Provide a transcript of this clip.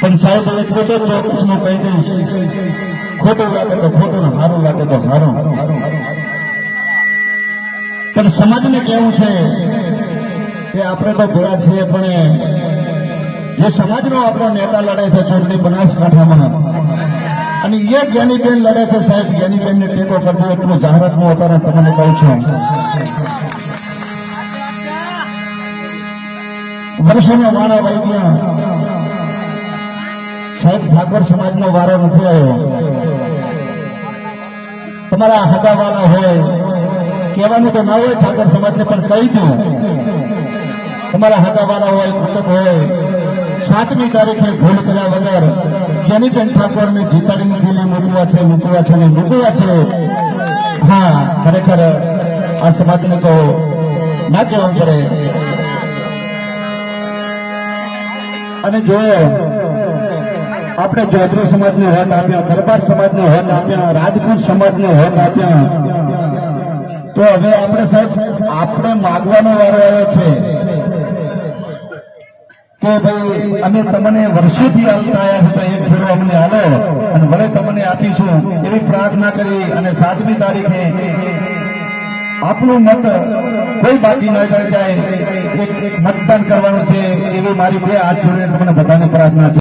પણ સાહેબ એટલું તો ચોક્કસ હું કહી દઈશ ખોટું લાગે તો ખોટું સારું લાગે તો સારું. પણ સમાજને કેવું છે કે આપણે તો ભેળા છીએ, પણ જે સમાજનો આપણો નેતા લડે છે ચૂંટણી બનાસકાંઠામાં, અને એ જ્ઞાનીબેન લડે છે સાહેબ જ્ઞાનીબેનને ટેકો કરવો એટલું જાહેરાતમાં અત્યારે તમને કહું છું. વર્ષોના વાળા વાઈ ગયા સાહેબ ઠાકોર સમાજનો વારો નથી આવ્યો. તમારા હગાવાલા હોય, કહેવાનું તો ના હોય ઠાકોર સમાજને, પણ કહી દઉં. તમારા હગાવાલા હોય કુટુંબ હોય, સાતમી તારીખે ભૂલ કર્યા વગર જ્ઞાનીબેન ઠાકોરને જીતાડીને દિલ્હી મૂકવા છે મૂકવા છે ને મૂકવા છે, હા, ખરેખર આ સમાજને તો ના કહેવું પડે. અને જો આપણે ચૌધરી સમાજને હોત આપ્યા, દરબાર સમાજને હોત આપ્યા, રાજપૂત સમાજને હોત આપ્યા, તો હવે આપણે સાહેબ, આપણે માગવાનો વારો આવ્યો છે કે ભાઈ, અમે તમને વર્ષોથી આવતા આવ્યા છે, તો એક ફેરો અમને હાલો અને વળે તમને આપીશું એવી પ્રાર્થના કરી અને સાતમી તારીખે આપણું મત કોઈ બાકી ન જાય મતદાન કરવાનું છે એવી મારી બે હાથ જોડીને તમને બધાને પ્રાર્થના છે.